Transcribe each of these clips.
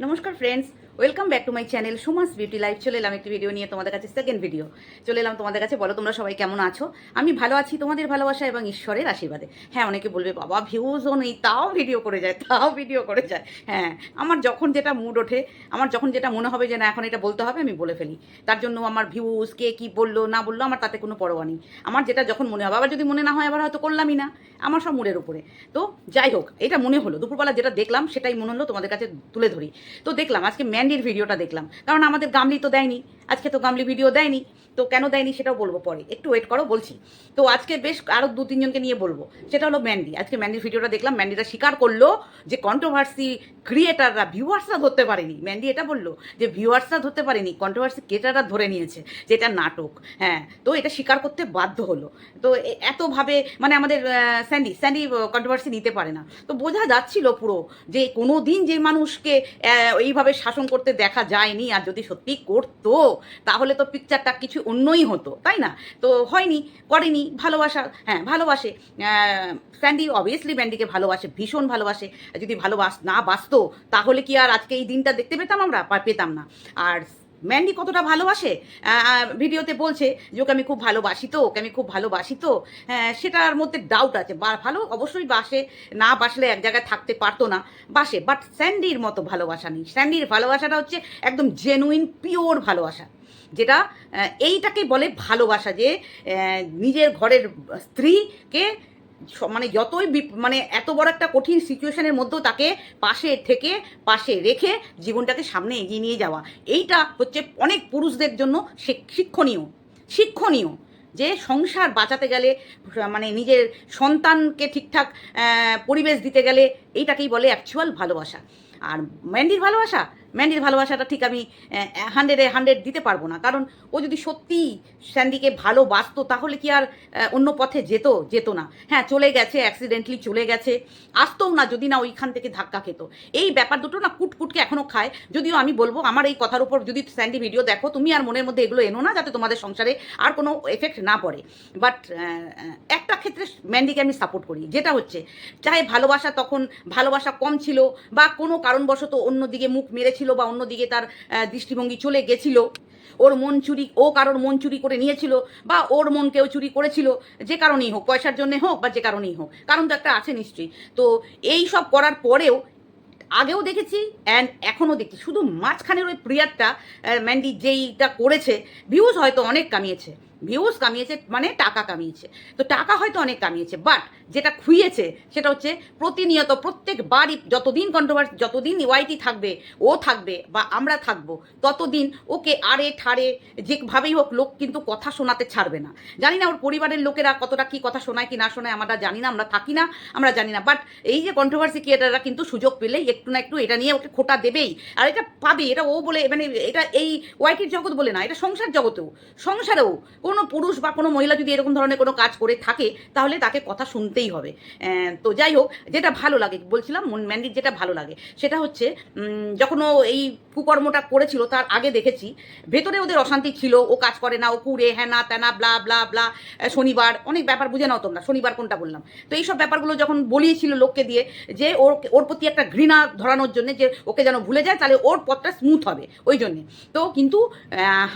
নমস্কার friends welcome back to my channel Sumas beauty life চলে এলাম একটি ভিডিও নিয়ে, তোমাদের কাছে সেকেন্ড ভিডিও চলে এলাম তোমাদের কাছে, বলো তোমরা সবাই কেমন আছো? আমি ভালো আছি, তোমাদের ভালোবাসা এবং ঈশ্বরের আশীর্বাদে। হ্যাঁ অনেকে বলবে, বাবা ভিউজও নেই, তাও ভিডিও করে যায়, তাও ভিডিও করে যায়। হ্যাঁ আমার যখন যেটা মুড ওঠে, আমার যখন যেটা মনে হবে যে না, এখন এটা বলতে হবে, আমি বলে ফেলি। তার জন্য আমার ভিউজ কে কী বলল, না বলল, আমার তাতে কোনো পরোয়া নেই। আমার যেটা যখন মনে হবে, আবার যদি মনে না হয়, আবার হয়তো করলামই না। আমার সব মুডের উপরে। তো যাই হোক, এটা মনে হলো। দুপুরবেলা যেটা দেখলাম, সেটাই মনে হলো, তোমাদের কাছে তুলে ধরি। তো দেখলাম, আজকে ম্যান্ডির ভিডিওটা দেখলাম। কারণ আমাদের গামলি তো দেয়নি। আজকে তো গামলি ভিডিও দেয়নি, তো কেন দেয়নি সেটাও বলব পরে। একটু ওয়েট করো, বলছি। তো আজকে বেশ আরও দু তিনজনকে নিয়ে বলব। সেটা হলো ম্যান্ডি আজকে ম্যান্ডির ভিডিওটা দেখলাম ম্যান্ডিটা স্বীকার করল যে কন্ট্রোভার্সি ক্রিয়েটাররা ভিউয়ার্সরা ধরতে পারেনি। ম্যান্ডি এটা বলল যে ভিউয়ার্সরা ধরতে পারেনি কন্ট্রোভার্সি ক্রিয়েটাররা ধরে নিয়েছে যে এটা নাটক। হ্যাঁ তো এটা স্বীকার করতে বাধ্য হলো। তো এতভাবে মানে আমাদের স্যান্ডি স্যান্ডি কন্ট্রোভার্সি নিতে পারে না। তো বোঝা যাচ্ছিল পুরো যে কোনো দিন যে মানুষকে এইভাবে শাসন করতে দেখা যায়নি, আর যদি সত্যি করতো তাহলে তো পিকচারটা কিছু অন্যই হতো, তাই না? তো হয়নি, করেনি, ভালোবাসা হ্যাঁ ভালোবাসে। স্যান্ডি অবভিয়াসলি ব্যান্ডিকে ভালোবাসে, ভীষণ ভালোবাসে। যদি ভালোবাস না বাসতো, তাহলে কি আর আজকে এই দিনটা দেখতে পেতাম আমরা? পেতাম না। আর ম্যান্ডি কতটা ভালোবাসে? ভিডিওতে বলছে যে ওকে আমি খুব ভালোবাসি তো ওকে আমি খুব ভালোবাসি তো। হ্যাঁ, সেটার মধ্যে ডাউট আছে। বা ভালো অবশ্যই বাসে না বাসলে এক জায়গায় থাকতে পারতো না বাসে। বাট স্যান্ডির মতো ভালোবাসা নেই। স্যান্ডির ভালোবাসাটা হচ্ছে একদম জেনুইন পিওর ভালোবাসা। যেটা এইটাকে বলে ভালোবাসা যে নিজের ঘরের স্ত্রীকে মানে যতই মানে এত বড় একটা কঠিন সিচুয়েশনের মধ্যেও তাকে পাশে থেকে, পাশে রেখে জীবনটাকে সামনে এগিয়ে নিয়ে যাওয়া। এইটা হচ্ছে অনেক পুরুষদের জন্য শিক্ষণীয়। শিক্ষণীয় যে সংসার বাঁচাতে গেলে মানে নিজের সন্তানকে ঠিকঠাক পরিবেশ দিতে গেলে এইটাকেই বলে অ্যাকচুয়াল ভালোবাসা। আর ম্যান্ডির ভালোবাসা? ম্যান্ডির ভালোবাসাটা ঠিক আমি হান্ড্রেডে হান্ড্রেড দিতে পারব না। কারণ ও যদি সত্যি স্যান্ডিকে ভালোবাসতো, তাহলে কি আর অন্য পথে যেত যেত না। হ্যাঁ চলে গেছে অ্যাক্সিডেন্টলি চলে গেছে, আসতেও না যদি না ওইখান থেকে ধাক্কা খেত। এই ব্যাপার দুটো না কুটকুটকে এখনও খায়। যদিও আমি বলব, আমার এই কথার উপর যদি স্যান্ডি ভিডিও দেখো, তুমি আর মনের মধ্যে এগুলো এনো না, যাতে তোমাদের সংসারে আর কোনো এফেক্ট না পড়ে। বাট একটা ক্ষেত্রে ম্যান্ডিকে আমি সাপোর্ট করি, যেটা হচ্ছে, চাহে ভালোবাসা তখন ভালোবাসা কম ছিল, বা কোনো কারণবশত অন্যদিকে মুখ মেরেছিল বা অন্যদিকে তার দৃষ্টিভঙ্গি চলে গেছিল। ওর মন চুরি, ও কারোর মন চুরি করে নিয়েছিল বা ওর মন কেউ চুরি করেছিল, যে কারণেই হোক, পয়সার জন্য হোক বা যে কারণেই হোক। কারণ তো একটা আছে নিশ্চয়ই। তো এই সব করার পরেও আগেও দেখেছি অ্যান্ড এখনও দেখছি। শুধু মাঝখানের ওই প্রিয়ারটা ম্যান্ডি যেইটা করেছে ভিউজ হয়তো অনেক কামিয়েছে। ভিউজ কামিয়েছে মানে টাকা কামিয়েছে। তো টাকা হয়তো অনেক কামিয়েছে বাট যেটা খুইয়েছে সেটা হচ্ছে প্রতিনিয়ত প্রত্যেক বারই যতদিন কন্ট্রোভার্সি যতদিন ওয়াইটি থাকবে, ও থাকবে বা আমরা থাকব, ততদিন ওকে আরে ঠারে যেভাবেই হোক লোক কিন্তু কথা শোনাতে ছাড়বে না। জানি না ওর পরিবারের লোকেরা কতটা কি কথা শোনায়, কি না শোনায়, আমরা জানি না, আমরা থাকি না, আমরা জানি না বাট এই যে কন্ট্রোভার্সি ক্রিয়েটাররা কিন্তু সুযোগ পেলেই একটু না একটু এটা নিয়ে ওকে খোটা দেবেই। আর এটা পাবে, এটা ও বলে মানে এটা এই ওয়াইটির জগৎ বলে না, এটা সংসার জগতেও, সংসারেও কোনো পুরুষ বা কোনো মহিলা যদি এরকম ধরনের কোনো কাজ করে থাকে, তাহলে তাকে কথা শুনতেই হবে। তো যাই হোক, যেটা ভালো লাগে, বলছিলাম ম্যান্ডির যেটা ভালো লাগে, সেটা হচ্ছে যখন ও এই কুকর্মটা করেছিল, তার আগে দেখেছি, ভেতরে ওদের অশান্তি ছিল, ও কাজ করে না, ও কুড়ে হ্যানা ত্যানা ব্লা ব্লা ব্লা শনিবার, অনেক ব্যাপার বুঝে নাও তোমরা, শনিবার কোনটা বললাম। তো এইসব ব্যাপারগুলো যখন বলিয়েছিল লোককে দিয়ে, যে ওর ওর প্রতি একটা ঘৃণা ধরানোর জন্য যে ওকে যেন ভুলে যায়, তাহলে ওর পথটা স্মুথ হবে, ওই জন্যে। তো কিন্তু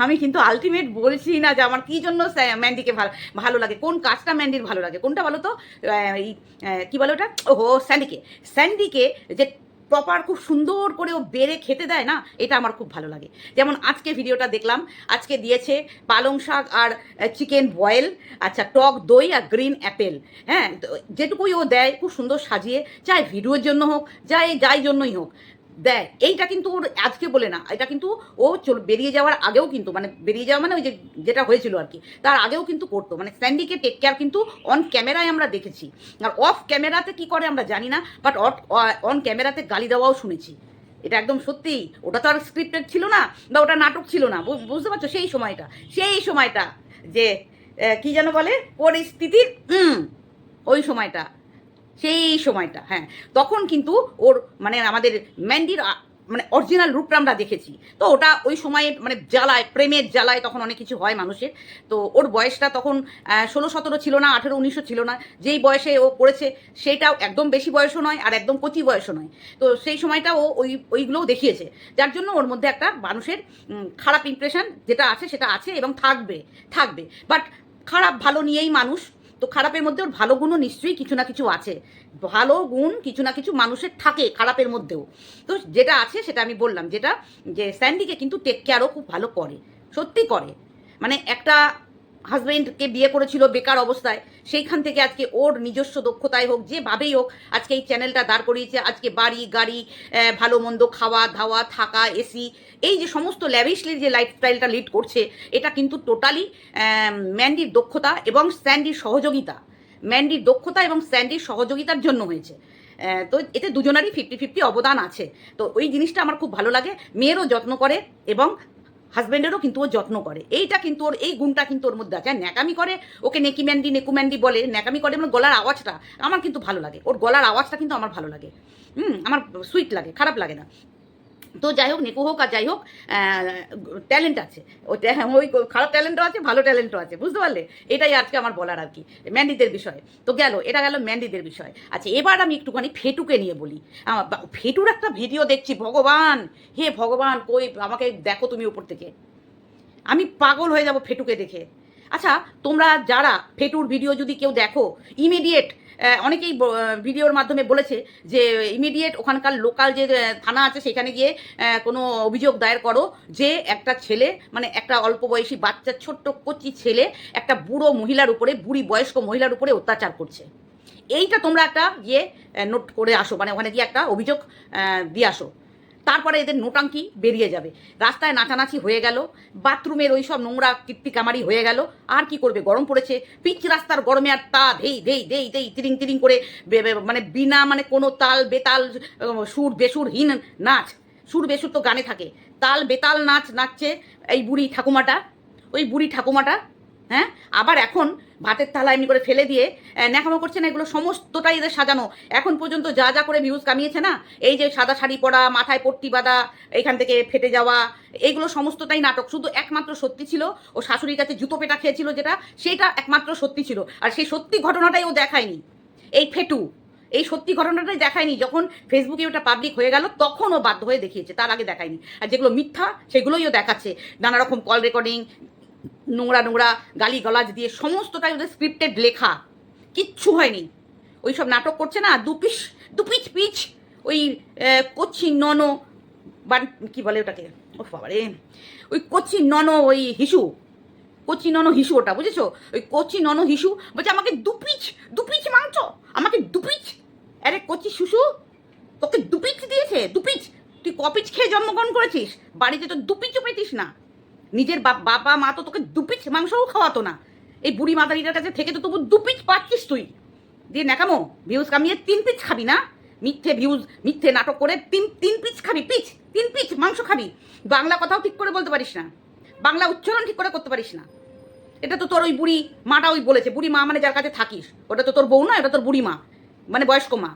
আমি কিন্তু আলটিমেট বলছি না যে আমার কী জন্য ম্যান্ডিকে ভালো ভালো লাগে। কোন কাজটা ম্যান্ডির ভালো লাগে? কোনটা বলো তো? কি বলো ওটা? ওহো, স্যান্ডিকে। স্যান্ডিকে যে প্রপার খুব সুন্দর করে ও বেড়ে খেতে দেয় না, এটা আমার খুব ভালো লাগে। যেমন আজকে ভিডিওটা দেখলাম, আজকে দিয়েছে পালং শাক আর চিকেন বয়েল আচ্ছা টক দই আর গ্রিন অ্যাপেল হ্যাঁ যেটুকুই ও দেয়, খুব সুন্দর সাজিয়ে, চাই ভিডিওর জন্য হোক, যাই যাই জন্যই হোক। দেয় এইটা কিন্তু ওর আজকে বলে না, এটা কিন্তু ও চল, বেরিয়ে যাওয়ার আগেও কিন্তু মানে বেরিয়ে যাওয়া মানে ওই যে যেটা হয়েছিল আর কি, তার আগেও কিন্তু করতো মানে স্যান্ডিকে টেক কেয়ার কিন্তু অন ক্যামেরায় আমরা দেখেছি, আর অফ ক্যামেরাতে কি করে আমরা জানি না বাট অন ক্যামেরাতে গালি দেওয়াও শুনেছি, এটা একদম সত্যি, ওটা তো আর স্ক্রিপ্টেড ছিল না, বা ওটা নাটক ছিল না বুঝতে পারছ, সেই সময়টা সেই সময়টা যে কি যেন বলে, পরিস্থিতির ওই সময়টা সেই সময়টা হ্যাঁ। তখন কিন্তু ওর মানে আমাদের ম্যান্ডির মানে অরিজিনাল রূপটা আমরা দেখেছি। তো ওটা ওই সময়ে মানে জ্বালায়, প্রেমের জ্বালায় তখন অনেক কিছু হয় মানুষের। তো ওর বয়সটা তখন ষোলো সতেরো ছিল না, আঠেরো উনিশশো ছিল না। যেই বয়সে ও করেছে সেইটাও একদম বেশি বয়সও নয় আর একদম কচি বয়সও নয়। তো সেই সময়টা ও ওই, ওইগুলোও দেখিয়েছে। যার জন্য ওর মধ্যে একটা মানুষের খারাপ ইমপ্রেশন যেটা আছে, সেটা আছে এবং থাকবে থাকবে। বাট খারাপ ভালো নিয়েই মানুষ তো খারাপের মধ্যে ওর ভালো গুণও নিশ্চয়ই কিছু না কিছু আছে। ভালো গুণ কিছু না কিছু মানুষের থাকে খারাপের মধ্যেও। তো যেটা আছে সেটা আমি বললাম, যেটা যে স্যান্ডিকে কিন্তু টেক কেয়ারও খুব ভালো করে, সত্যি করে। মানে একটা হাজবেন্ডকে বিয়ে করেছিল বেকার অবস্থায়, সেইখান থেকে আজকে ওর নিজস্ব দক্ষতায় হোক, যেভাবেই হোক, আজকে এই চ্যানেলটা দাঁড় করিয়েছে। আজকে বাড়ি, গাড়ি ভালো মন্দ খাওয়া, ধাওয়া, থাকা, এসি, এই যে সমস্ত ল্যাভিশলির যে লাইফস্টাইলটা লিড করছে, এটা কিন্তু টোটালি ম্যান্ডির দক্ষতা এবং স্যান্ডির সহযোগিতা। ম্যান্ডির দক্ষতা এবং স্যান্ডির সহযোগিতার জন্য হয়েছে। তো এতে দুজনারই ফিফটি ফিফটি অবদান আছে। তো ওই জিনিসটা আমার খুব ভালো লাগে। মেয়েরও যত্ন করে এবং হাজব্যান্ডেরও কিন্তু ও যত্ন করে। এইটা কিন্তু ওর এই গুণটা কিন্তু ওর মধ্যে আছে। ন্যাকামি করে, ওকে নেকি ম্যান্ডি, নেকু ম্যান্ডি বলে, ন্যাকামি করে মানে গলার আওয়াজটা আমার কিন্তু ভালো লাগে। ওর গলার আওয়াজটা কিন্তু আমার ভালো লাগে। হুম, আমার সুইট লাগে, খারাপ লাগে না। তো যাই হোক, নেকু হোক আর যাই হোক ট্যালেন্ট আছে। ওই ট্যা- ওই খারাপ ট্যালেন্টও আছে, ভালো ট্যালেন্টও আছে, বুঝতে পারলে? এটাই আজকে আমার বলার আর কি ম্যান্ডিদের বিষয়ে। তো গেল, এটা গেল ম্যান্ডিদের বিষয়। আচ্ছা এবার আমি একটুখানি ফেটুকে নিয়ে বলি। ফেটুর একটা ভিডিও দেখছি, ভগবান! হে ভগবান, কই, আমাকে দেখো তুমি উপর থেকে। আমি পাগল হয়ে যাব ফেটুকে দেখে। আচ্ছা তোমরা যারা ফেটুর ভিডিও যদি কেউ দেখো ইমিডিয়েট অনেকেই ভিডিওর মাধ্যমে বলেছে যে ইমিডিয়েট ওখানকার লোকাল যে থানা আছে, সেখানে গিয়ে কোনো অভিযোগ দায়ের করো যে একটা ছেলে মানে একটা অল্প বয়সী বাচ্চা, ছোট্ট কচি ছেলে, একটা বুড়ো মহিলার উপরে, বুড়ি বয়স্ক মহিলার উপরে অত্যাচার করছে। এইটা তোমরা একটা গিয়ে নোট করে আসো মানে ওখানে গিয়ে একটা অভিযোগ দিয়ে আসো। তারপরে এদের নোটাঙ্কি বেরিয়ে যাবে। রাস্তায় নাচানাচি হয়ে গেল, বাথরুমের ওই সব নোংরা কীর্তি কামারি হয়ে গেল। আর কি করবে? গরম পড়েছে, পিচ রাস্তার গরমে আর তা ধেই ধেই ধেই ধেই, তিরিং তিরিং করে মানে বিনা মানে কোনো তাল বেতাল সুর বেসুরহীন নাচ, সুর বেসুর তো গানে থাকে। তাল বেতাল নাচ নাচছে এই বুড়ি ঠাকুমাটা, ওই বুড়ি ঠাকুমাটা হ্যাঁ? আবার এখন ভাতের থালা এমনি করে ফেলে দিয়ে ন্যাকামো করছে না, এগুলো সমস্তটাই এদের সাজানো। এখন পর্যন্ত যা যা করে ভিউজ কামিয়েছে না, এই যে সাদা শাড়ি পরা, মাথায় পট্টি বাঁধা, এখান থেকে ফেটে যাওয়া এইগুলো সমস্তটাই নাটক। শুধু একমাত্র সত্যি ছিল, ও শাশুড়ির কাছে জুতো পেটা খেয়েছিল যেটা, সেটা একমাত্র সত্যি ছিল। আর সেই সত্যি ঘটনাটাই ও দেখায়নি। এই ফেটু, এই সত্যি ঘটনাটাই দেখায়নি। যখন ফেসবুকে ওটা পাবলিক হয়ে গেল, তখন ও বাধ্য হয়ে দেখিয়েছে, তার আগে দেখায়নি। আর যেগুলো মিথ্যা, সেগুলোই ও দেখাচ্ছে। নানা রকম কল রেকর্ডিং নোংরা নোংরা গালি গলাজ দিয়ে সমস্তটাই ওদের স্ক্রিপ্টেড লেখা। কিচ্ছু হয়নি। ওই সব নাটক করছে না দুপিস দুপিচ পিচ ওই আহ, কচি নন বা কি বলে ওটাকে? ও বাবারে। ওই কচি নন ওই হিসু কচি নন হিসু ওটা বুঝেছ? ওই কচি নন হিসু বলছে আমাকে দুপিচ দুপিচ মাংস আমাকে দুপিচ আরে কচি শুশু তোকে দুপিচ দিয়েছে দুপিচ তুই কপিচ খেয়ে জন্মগ্রহণ করেছিস? বাড়িতে তো দুপিচও পেতিস না। নিজের বাবা, মা তো তোকে দুপিচ মাংসও খাওয়াতো না। এই বুড়ি মাদারিটার কাছে থেকে তো তবু দুপিচ পাচ্ছিস তুই। দিয়ে ন্যাকামো ভিউজ কামিয়ে তিন পিচ খাবি না? মিথ্যে ভিউজ মিথ্যে নাটক করে তিন তিন পিচ খাবি, পিচ, তিন পিচ মাংস খাবি। বাংলা কথাও ঠিক করে বলতে পারিস না। বাংলা উচ্চারণ ঠিক করে করতে পারিস না। এটা তো তোর ওই বুড়ি মাটা ওই বলেছে, বুড়ি মা মানে যার কাছে থাকিস। ওটা তো তোর বউ না, এটা তোর বুড়ি মা মানে বয়স্ক মা।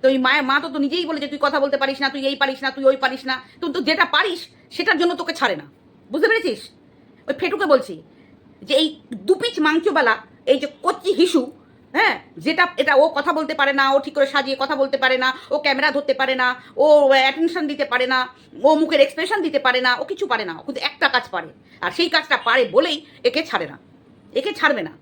তো ওই মায়ের, মা তো তো নিজেই বলেছে, তুই কথা বলতে পারিস না, তুই এই পারিস না, তুই ওই পারিস না। তুই তো যেটা পারিস, সেটার জন্য তোকে ছাড়ে না। বুঝতে পেরেছিস? ওই ফেটুকে বলছি যে এই দুপিচ মাংসবালা এই যে কচ্চি হিসু হ্যাঁ যেটা, এটা ও কথা বলতে পারে না, ও ঠিক করে সাজিয়ে কথা বলতে পারে না, ও ক্যামেরা ধরতে পারে না, ও অ্যাটেনশন দিতে পারে না, ও মুখের এক্সপ্রেশন দিতে পারে না, ও কিছু পারে না কিন্তু একটা কাজ পারে। আর সেই কাজটা পারে বলেই একে ছাড়ে না, একে ছাড়বে না।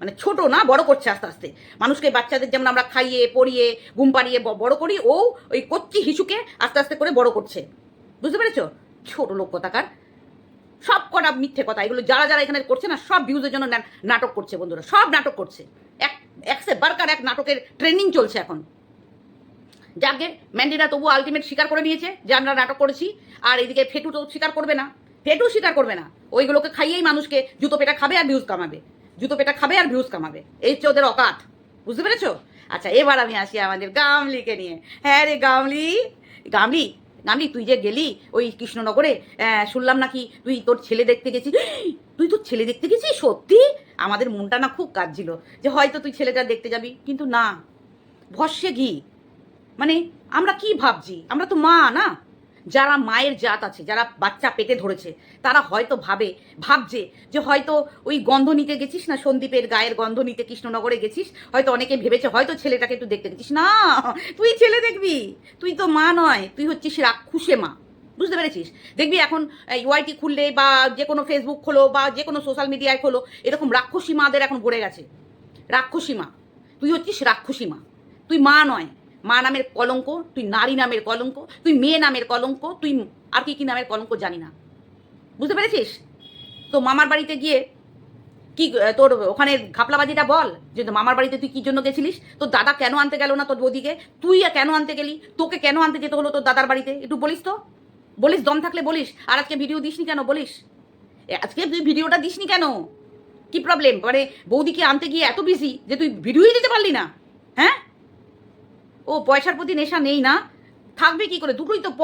মানে ছোট না, বড় করছে আস্তে আস্তে। মানুষকে বাচ্চাদের যেমন আমরা খাইয়ে, পড়িয়ে, ঘুম পাড়িয়ে বড় করি, ও ওই কচ্চি হিসুকে আস্তে আস্তে করে বড় করছে। বুঝতে পেরেছ? ছোট লোক কথাকার। সব কটা মিথ্যে কথা, এগুলো যারা যারা এখানে করছে না, সব ভিউজের জন্য নাটক করছে বন্ধুরা, সব নাটক করছে। এক একসে বারকার এক নাটকের ট্রেনিং চলছে এখন। যাকে ম্যান্ডিরা তবু আলটিমেট স্বীকার করে নিয়েছে যে, আমরা নাটক করেছি, আর এদিকে ফেটু তো স্বীকার করবে না। ফেটু স্বীকার করবে না। ওইগুলোকে খাইয়েই মানুষকে জুতো পেটা খাবে আর ভিউজ কামাবে। জুতো পেটা খাবে আর ভিউজ কামাবে। এই হচ্ছে ওদের অকাত। বুঝতে পেরেছ? আচ্ছা এবার আমি আসি আমাদের গামলিকে নিয়ে। হ্যাঁ রে গামলি। গামলি গামলি তুই যে গেলি ওই কৃষ্ণনগরে শুনলাম নাকি তুই তোর ছেলে দেখতে গেছিস? তুই তোর ছেলে দেখতে গেছিস? সত্যি? আমাদের মনটা না খুব কাঁদছিল যে হয়তো তুই ছেলেটা দেখতে যাবি, কিন্তু না। ভস্যে ঘি। মানে আমরা কি ভাবছি? আমরা তো মা, না? যারা মায়ের জাত আছে, যারা বাচ্চা পেটে ধরেছে, তারা হয়তো ভাবে, ভাবছে যে হয়তো ওই গন্ধ নিতে গেছিস না সন্দীপের গায়ের গন্ধ নিতে কৃষ্ণনগরে গেছিস, হয়তো অনেকে ভেবেছে হয়তো ছেলেটাকে একটু দেখতে গেছিস। না, তুই ছেলে দেখবি, তুই তো মা নয়, তুই হচ্ছিস রাক্ষুসে মা, বুঝতে পেরেছিস? দেখবি এখন ওয়াইটি খুললে বা যে কোনো ফেসবুক খোলো বা যে কোনো সোশ্যাল মিডিয়ায় খোলো, এরকম রাক্ষসী মাদের এখন গড়ে গেছে, রাক্ষসী মা, তুই হচ্ছিস রাক্ষসী মা, তুই মা নয় মা নামের কলঙ্ক, তুই নারী নামের কলঙ্ক, তুই মেয়ে নামের কলঙ্ক, তুই আর কি কি নামের কলঙ্ক জানি না। বুঝতে পেরেছিস? তো মামার বাড়িতে গিয়ে কি, তোর ওখানে ঘাপলাবাজিটা বল, যে মামার বাড়িতে তুই কি জন্য গেছিলিস? তোর দাদা কেন আনতে গেল না তোর বৌদিকে? তুই কেন আনতে গেলি? তোকে কেন আনতে যেতে হলো তোর দাদার বাড়িতে? একটু বলিস তো। বলিস, দম থাকলে বলিস। আর আজকে ভিডিও দিসনি কেন? বলিস। আজকে তুই ভিডিওটা দিসনি কেন? কি প্রবলেম মানে বৌদিকে আনতে গিয়ে এত বিজি যে তুই ভিডিওই দিতে পারলি না। হ্যাঁ? ও পয়সার প্রতি নেশা নেই না। থাকবে কি করে? দুটোই তো প।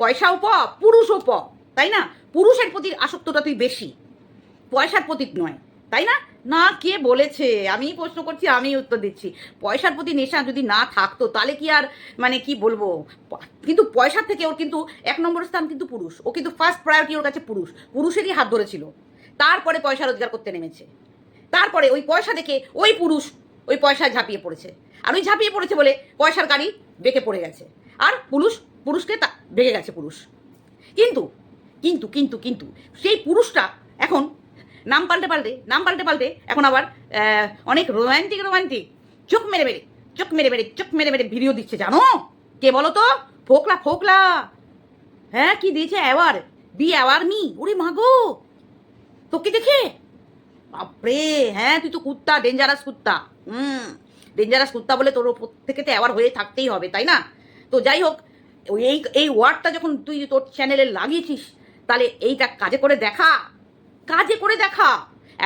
পয়সাও প, পুরুষও প, তাই না? পুরুষের প্রতি আসক্তটা তুই বেশি। পয়সার প্রতি নয়, তাই না? না, কে বলেছে? আমি প্রশ্ন করছি আমি উত্তর দিচ্ছি। পয়সার প্রতি নেশা যদি না থাকতো, তাহলে কি আর মানে কি বলব? কিন্তু পয়সার থেকে ওর কিন্তু এক নম্বর স্থান কিন্তু পুরুষ। ও কিন্তু ফার্স্ট প্রায়োরিটি ওর কাছে পুরুষ। পুরুষেরই হাত ধরেছিল। তারপরে পয়সা রোজগার করতে নেমেছে। তারপরে ওই পয়সা দেখে ওই পুরুষ ওই পয়সায় ঝাঁপিয়ে পড়েছে। আর ওই ঝাঁপিয়ে পড়েছে বলে পয়সার গাড়ি বেঁকে পড়ে গেছে। আর পুরুষ, পুরুষকে তা বেঁকে গেছে পুরুষ। কিন্তু কিন্তু কিন্তু কিন্তু সেই পুরুষটা এখন নাম পাল্টে পাল্টে, নাম পাল্টে পাল্টে এখন আবার অনেক রোম্যান্টিক রোম্যান্টিক চোখ মেরে মেরে, চোখ মেরে মেরে, চোখ মেরে মেরে ভিডিও দিচ্ছে, জানো? কে বলো তো? ফোকলা ফোকলা। হ্যাঁ কি দিয়েছে? অ্যাওয়ার বি অ্যাওয়ার মি ওরে মাগো তোকে দেখে বাপরে হ্যাঁ তুই তো কুত্তা ডেঞ্জারাস কুত্তা। হুম ডেঞ্জারাস কুত্তা বলে তোর ওপর থেকে তো অ্যাওয়ার হয়ে থাকতেই হবে, তাই না? তো যাই হোক, এই এই ওয়ার্ডটা যখন তুই তোর চ্যানেলে লাগিয়েছিস, তাহলে এইটা কাজে করে দেখা, কাজে করে দেখা।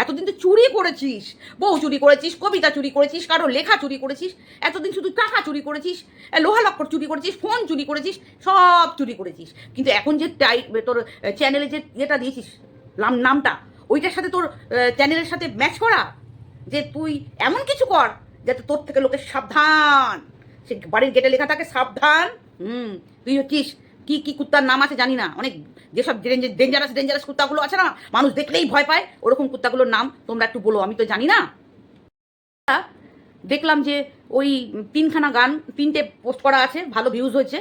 এতদিন তো চুরি করেছিস, বউ চুরি করেছিস, কবিতা চুরি করেছিস, কারও লেখা চুরি করেছিস, এতদিন শুধু টাকা চুরি করেছিস লোহা লক্কর চুরি করেছিস, ফোন চুরি করেছিস, সব চুরি করেছিস। কিন্তু এখন যে টাই, তোর চ্যানেলে যে ইয়েটা দিয়েছিস, নাম, নামটা ওইটার সাথে তোর চ্যানেলের সাথে ম্যাচ করা? যে তুই এমন কিছু কর যাতে তোর থেকে লোকের সাবধান। সে বাড়ির গেটে লেখা থাকে, সাবধান। হুম, তুই হচ্ছিস কি কি কুত্তার নাম আছে জানি না। অনেক যেসব ডেঞ্জারাস ডেঞ্জারাস কুত্তাগুলো আছে না, মানুষ দেখলেই ভয় পায়, ওরকম কুত্তাগুলোর নাম তোমরা একটু বলো, আমি তো জানি না। দেখলাম যে ওই তিনখানা গান, তিনটে পোস্ট করা আছে, ভালো ভিউজ হয়েছে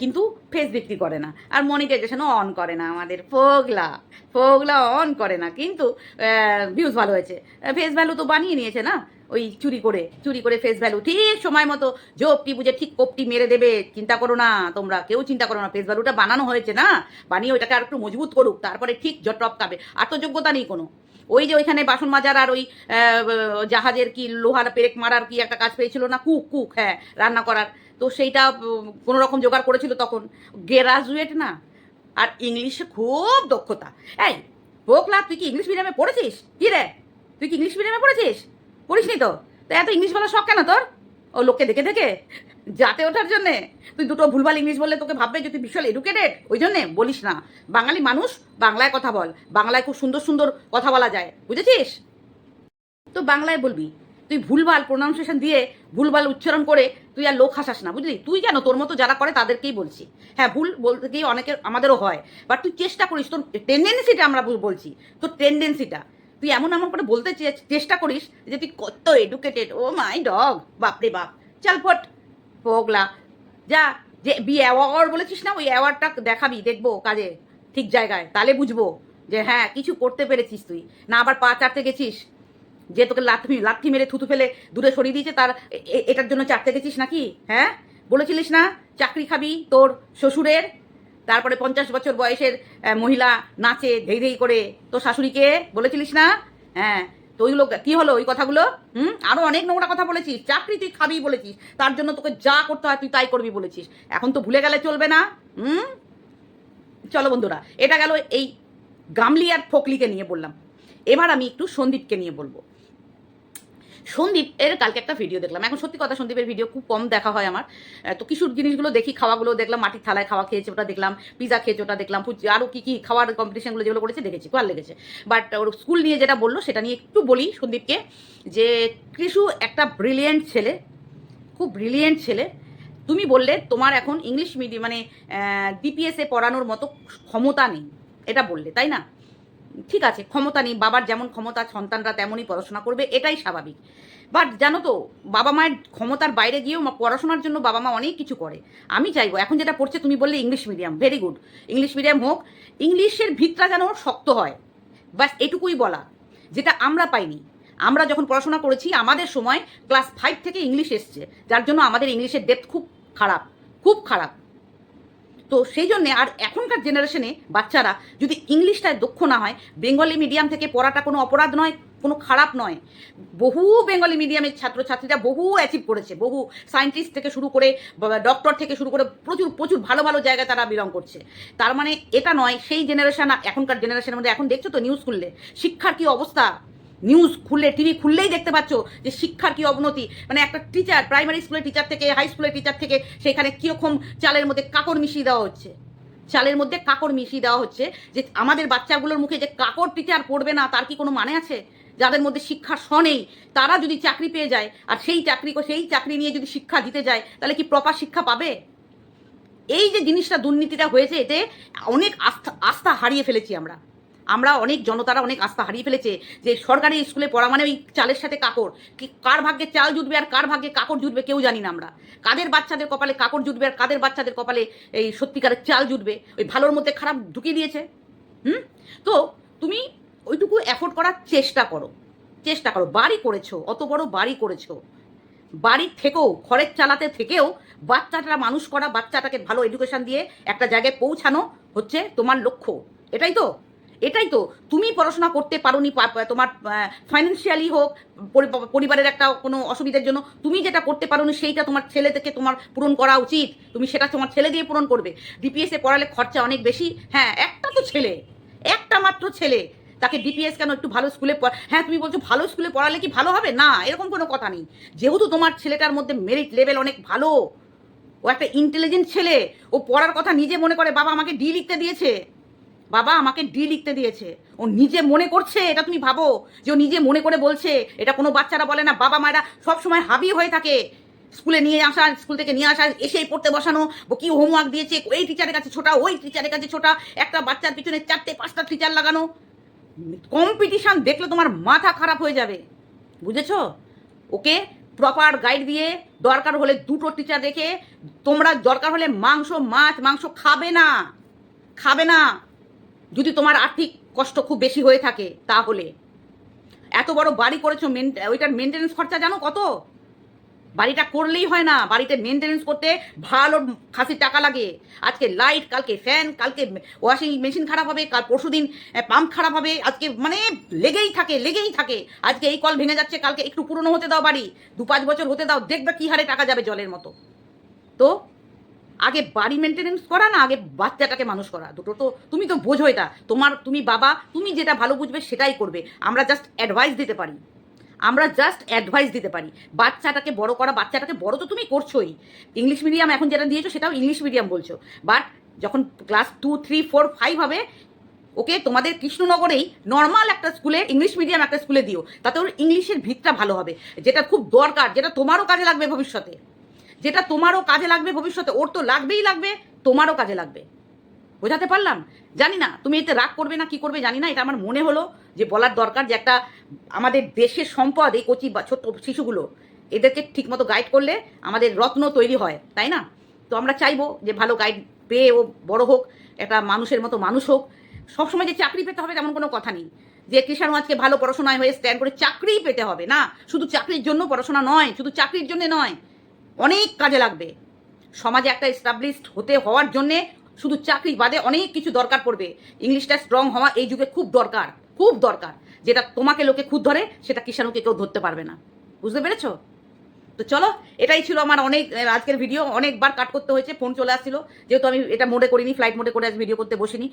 কিন্তু ফেস বিক্রি করে না। আর মনিটাইজেশনও অন করে না, আমাদের ফোগলা ফোগলা অন করে না, কিন্তু ভিউজ ভালো হয়েছে। ফেস ভ্যালু তো বানিয়ে নিয়েছে না, ওই চুরি করে চুরি করে ফেস ভ্যালু ঠিক সময় মতো জোপটি বুঝে ঠিক কোপটি মেরে দেবে, চিন্তা করো না, তোমরা কেউ চিন্তা করো না ফেস ভ্যালুটা বানানো হয়েছে না, বানিয়ে ওইটাকে আর একটু মজবুত করুক, তারপরে ঠিক জটপ খাবে আর তো যোগ্যতা নেই কোনো। ওই যে ওইখানে বাসন মাজার আর ওই জাহাজের কি লোহার পেরেক মারার কি একটা কাজ পেয়েছিল না? কুক কুক হ্যাঁ রান্না করার। তো সেইটা কোনো রকম জোগাড় করেছিল তখন। গ্রাজুয়েট না। আর ইংলিশে খুব দক্ষতা। এই পোকলা তুই কি ইংলিশ মিডিয়ামে পড়েছিস? কি রে? তুই কি ইংলিশ মিডিয়ামে পড়েছিস? পড়িস নি তো? তা এত ইংলিশ বলার শখ কেন তোর? ও লোককে দেখে দেখে? যাতে ওঠার জন্যে। তুই দুটো ভুলভাল ইংলিশ বললে তোকে ভাববে যে তুই ভীষণ এডুকেটেড ওই জন্যে বলিস না। বাঙালি মানুষ বাংলায় কথা বল। বাংলায় খুব সুন্দর সুন্দর কথা বলা যায়। বুঝেছিস? তো বাংলায় বলবি, তুই ভুলভাল প্রোনাউন্সিয়েশন দিয়ে ভুলভাল উচ্চারণ করে তুই আর লোক হাসাস না, বুঝলি? তুই কেন? তোর মতো যারা করে তাদেরকেই বলছি। হ্যাঁ ভুল বলতে গিয়ে অনেকের আমাদেরও হয়। বাট তুই চেষ্টা করিস, তোর টেন্ডেন্সিটা আমরা বলছি। তোর টেন্ডেন্সিটা তুই এমন এমন করে বলতে চেষ্টা করিস যে তুই কত এডুকেটেড ও মাই ডগ বাপরে বাপ। চাল ফট পোগলা যা, যে বি অ্যাওয়ার্ড বলেছিস না, ওই অ্যাওয়ার্ডটা দেখাবি, দেখব কাজে, ঠিক জায়গায়। তাহলে বুঝব যে হ্যাঁ কিছু করতে পেরেছিস তুই। না আবার পা চাটতে গেছিস? যে তোকে লাথি লাথি মেরে থুতু ফেলে দূরে সরিয়ে দিয়েছে, তার এটার জন্য চাটতে গেছিস নাকি? হ্যাঁ? বলেছিলিস না? চাকরি খাবি তোর শ্বশুরের? তারপরে পঞ্চাশ বছর বয়সের মহিলা নাচে ধেই ধেই করে তোর শাশুড়িকে বলেছিলিস না? হ্যাঁ তো ওইগুলো কি হলো ওই কথাগুলো? হুম, আরও অনেক নোংরা কথা বলেছিস, চাকরি তুই খাবি বলেছিস, তার জন্য তোকে যা করতে হয় তুই তাই করবি বলেছিস, এখন তো ভুলে গেলে চলবে না। হুম, চলো বন্ধুরা, এটা গেল এই গামলি আর ফকলিকে নিয়ে বললাম, এবার আমি একটু সন্দীপকে নিয়ে বলব। সন্দীপ এর কালকে একটা ভিডিও দেখলাম। এখন সত্যি কথা সন্দীপের ভিডিও খুব কম দেখা হয় আমার। তো কিশোর জিনিসগুলো দেখি, খাওয়াগুলো দেখলাম, মাটির থালায় খাওয়া খেয়েছে, ওটা দেখলাম পিজা খেয়েছে, ওটা দেখলাম আরও কী কী খাওয়ার কম্পিটিশনগুলো যেগুলো করেছে দেখেছি ভালো লেগেছে। বাট ওর স্কুল নিয়ে যেটা বলল, সেটা নিয়ে একটু বলি সন্দীপকে, যে কৃষু একটা ব্রিলিয়েন্ট ছেলে, খুব ব্রিলিয়েন্ট ছেলে। তুমি বললে তোমার এখন ইংলিশ মিডিয়াম মানে ডিপিএসে পড়ানোর মতো ক্ষমতা নেই। এটা বললে, তাই না? ঠিক আছে, ক্ষমতা নেই, বাবার যেমন ক্ষমতা, সন্তানরা তেমনই পড়াশোনা করবে, এটাই স্বাভাবিক। বাট জানো তো, বাবা মায়ের ক্ষমতার বাইরে গিয়েও পড়াশোনার জন্য বাবা মা অনেক কিছু করে। আমি চাইব, এখন যেটা পড়ছে তুমি বললে English medium very good English medium হোক ইংলিশের ভিতটা যেন শক্ত হয়। ব্যাস, এটুকুই বলা। যেটা আমরা পাইনি। আমরা যখন পড়াশোনা করেছি, আমাদের সময় ক্লাস ফাইভ থেকে ইংলিশ এসছে, যার জন্য আমাদের ইংলিশের ডেপথ খুব খারাপ খুব খারাপ। তো সেই জন্যে আর এখনকার জেনারেশনে বাচ্চারা যদি ইংলিশটায় দক্ষ না হয় বেঙ্গলি মিডিয়াম থেকে পড়াটা কোনো অপরাধ নয়, কোনো খারাপ নয়। বহু বেঙ্গলি মিডিয়ামের ছাত্রছাত্রীরা বহু অ্যাচিভ করেছে, বহু সায়েন্টিস্ট থেকে শুরু করে ডক্টর থেকে শুরু করে প্রচুর প্রচুর ভালো ভালো জায়গায় তারা বিলং করছে। তার মানে এটা নয়, সেই জেনারেশন এখনকার জেনারেশনের মধ্যে, এখন দেখছ তো নিউজ খুললে শিক্ষার কী অবস্থা? নিউজ খুললে টিভি খুললেই দেখতে পাচ্ছ যে শিক্ষার কি অবনতি। মানে একটা টিচার প্রাইমারি স্কুলের টিচার থেকে হাই স্কুলের টিচার থেকে, সেখানে কীরকম চালের মধ্যে কাকড় মিশিয়ে দেওয়া হচ্ছে। চালের মধ্যে কাকড় মিশিয়ে দেওয়া হচ্ছে যে আমাদের বাচ্চাগুলোর মুখে যে কাকড় টিচার পড়বে না, তার কি কোনো মানে আছে? যাদের মধ্যে শিক্ষা স নেই, তারা যদি চাকরি পেয়ে যায়, আর সেই চাকরি সেই চাকরি নিয়ে যদি শিক্ষা দিতে যায়, তাহলে কি প্রপার শিক্ষা পাবে? এই যে জিনিসটা দুর্নীতিটা হয়েছে, এতে অনেক আস্থা আস্থা হারিয়ে ফেলেছি আমরা। আমরা অনেক জনতারা অনেক আস্থা হারিয়ে ফেলেছে যে সরকারি স্কুলে পড়া মানে ওই চালের সাথে কাকড়। কি, কার ভাগ্যে চাল জুটবে আর কার ভাগ্যে কাকড় জুটবে কেউ জানি না আমরা। কাদের বাচ্চাদের কপালে কাকড় জুটবে আর কাদের বাচ্চাদের কপালে এই সত্যিকারের চাল জুটবে? ওই ভালোর মধ্যে খারাপ ঢুকিয়ে দিয়েছে। হুম? তো তুমি ওইটুকু অ্যাফোর্ড করার চেষ্টা করো। চেষ্টা করো। বাড়ি করেছ, অত বড় বাড়ি করেছ। বাড়ির থেকেও খড়ের চালাতে থেকেও বাচ্চাটা মানুষ করা, বাচ্চাটাকে ভালো এডুকেশন দিয়ে একটা জায়গায় পৌঁছানো হচ্ছে তোমার লক্ষ্য। এটাই তো? এটাই তো। তুমি পড়াশোনা করতে পারোনি তোমার ফাইন্যান্সিয়ালি হোক পরিবারের একটা কোনো অসুবিধার জন্য, তুমি যেটা করতে পারোনি সেইটা তোমার ছেলে থেকে তোমার পূরণ করা উচিত। তুমি সেটা তোমার ছেলে দিয়ে পূরণ করবে। ডিপিএসে পড়ালে খরচা অনেক বেশি। হ্যাঁ একটা তো ছেলে, একটা মাত্র ছেলে, তাকে ডিপিএস কেন একটু ভালো স্কুলে হ্যাঁ তুমি বলছো ভালো স্কুলে পড়ালে কি ভালো হবে? না, এরকম কোনো কথা নেই। যেহেতু তোমার ছেলেটার মধ্যে মেরিট লেভেল অনেক ভালো, ও একটা ইন্টেলিজেন্ট ছেলে, ও পড়ার কথা নিজে মনে করে, বাবা, আমাকে ডি লিখতে দিয়েছে। বাবা আমাকে ডি লিখতে দিয়েছে। ও নিজে মনে করছে, এটা তুমি ভাবো। যে ও নিজে মনে করে বলছে, এটা কোনো বাচ্চারা বলে না। বাবা মায়েরা সবসময় হাবি হয়ে থাকে। স্কুলে নিয়ে আসা, স্কুল থেকে নিয়ে আসা, এসেই পড়তে বসানো। ও কি হোমওয়ার্ক দিয়েছে এই টিচারের কাছে ছোটা, ওই টিচারের কাছে ছোটা। একটা বাচ্চার পিছনে চারটে, পাঁচটা টিচার লাগানো। কম্পিটিশান দেখলে তোমার মাথা খারাপ হয়ে যাবে। বুঝেছ? ওকে প্রপার গাইড দিয়ে দরকার হলে দুটো টিচার রেখে তোমরা দরকার হলে মাংস, মাছ, মাংস খাবে না। খাবে না। যদি তোমার আর্থিক কষ্ট খুব বেশি হয়ে থাকে, তাহলে। এত বড় বাড়ি করেছ মেন- ওইটার মেনটেনেন্স খরচা জানো কত? বাড়িটা করলেই হয় না। বাড়িতে মেনটেনেন্স করতে ভালো খাসি টাকা লাগে। আজকে লাইট কালকে ফ্যান কালকে ওয়াশিং মেশিন খারাপ হবে, কাল পরশু দিন পাম্প খারাপ হবে। আজকে মানে লেগেই থাকে লেগেই থাকে। আজকে এই কল ভেঙে যাচ্ছে, কালকে একটু পুরনো হতে দাও বাড়ি। দু পাঁচ বছর হতে দাও, দেখবে কি হারে টাকা যাবে জলের মতো। তো আগে বাড়ি মেনটেনেন্স করা না, আগে বাচ্চাটাকে মানুষ করা? দুটো তো তুমি তো বোঝো এটা। তোমার, তুমি বাবা, তুমি যেটা ভালো বুঝবে সেটাই করবে। আমরা জাস্ট অ্যাডভাইস দিতে পারি। আমরা জাস্ট অ্যাডভাইস দিতে পারি। বাচ্চাটাকে বড় করা, বাচ্চাটাকে বড় তো তুমি করছোই। ইংলিশ মিডিয়াম এখন যেটা দিয়েছ সেটাও ইংলিশ মিডিয়াম বলছো। বাট যখন class two three four five হবে, ওকে তোমাদের কৃষ্ণনগরেই নর্মাল একটা স্কুলে ইংলিশ মিডিয়াম একটা স্কুলে দিও। তাতে ওর ইংলিশের ভিতটা ভালো হবে। যেটা খুব দরকার, যেটা তোমারও কাজে লাগবে ভবিষ্যতে। যেটা তোমারও কাজে লাগবে ভবিষ্যতে, ওর তো লাগবেই লাগবে, তোমারও কাজে লাগবে। বোঝাতে পারলাম? জানি না, তুমি এতে রাগ করবে না, কি করবে জানি না, এটা আমার মনে হলো যে বলার দরকার যে একটা আমাদের দেশের সম্পদ, এই কচি বা ছোট্ট শিশুগুলো, এদেরকে ঠিকমতো গাইড করলে আমাদের রত্ন তৈরি হয়, তাই না? তো আমরা চাইব যে ভালো গাইড পেয়ে ও বড় হোক, একটা মানুষের মতো মানুষ হোক। সবসময় যে চাকরি পেতে হবে তেমন কোনো কথা নেই। যে কিষাণু আজকে ভালো পড়াশোনায় হয়ে স্ট্যান্ড করে চাকরিই পেতে হবে না। শুধু চাকরির জন্য পড়াশোনা নয়, শুধু চাকরির জন্য নয় অনেক কাজে লাগবে। সমাজে একটা এস্টাবলিশড হতে হওয়ার জন্যে শুধু চাকরি বাদে অনেক কিছু দরকার পড়বে। ইংলিশটা স্ট্রং হওয়া এই যুগে খুব দরকার খুব দরকার। যেটা তোমাকে লোকে খুদ ধরে, সেটা কিষাণুকে কেউ ধরতে পারবে না। বুঝতে পেরেছ? তো চলো, এটাই ছিল আমার অনেক আজকের ভিডিও অনেকবার কাট করতে হয়েছে ফোন চলে আসছিল। যেহেতু আমি এটা মোডে করিনি ফ্লাইট মোডে করে আজ ভিডিও করতে বসিনি।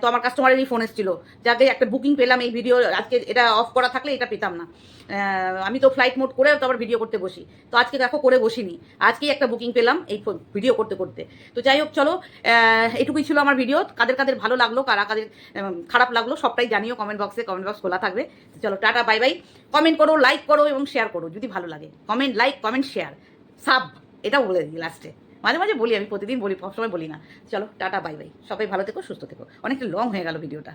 তো আমার কাস্টমারেরই ফোন এসেছিল। যাকে একটা বুকিং পেলাম এই ভিডিও আজকে এটা অফ করা থাকলে এটা পেতাম না। আমি তো ফ্লাইট মোড করে তো আবার ভিডিও করতে বসি। তো আজকে দেখো, করে বসিনি। আজকেই একটা বুকিং পেলাম এই ভিডিও করতে করতে। তো যাই হোক, চলো এটুকুই ছিল আমার ভিডিও কাদের কাদের ভালো লাগল, কারা কাদের খারাপ লাগল, সবটাই জানিও কমেন্ট বক্সে কমেন্ট বক্স খোলা থাকবে। চলো, টাটা বাই বাই কমেন্ট করো লাইক করো এবং শেয়ার করো, যদি ভালো লাগে। Comment like comment share sub এটাও বলে দিই লাস্টে মাঝে মাঝে বলি, আমি প্রতিদিন বলি, সবসময় বলি না। চলো, টাটা বাই বাই সবাই ভালো থেকো, সুস্থ থেকো। অনেকটা লং হয়ে গেল ভিডিওটা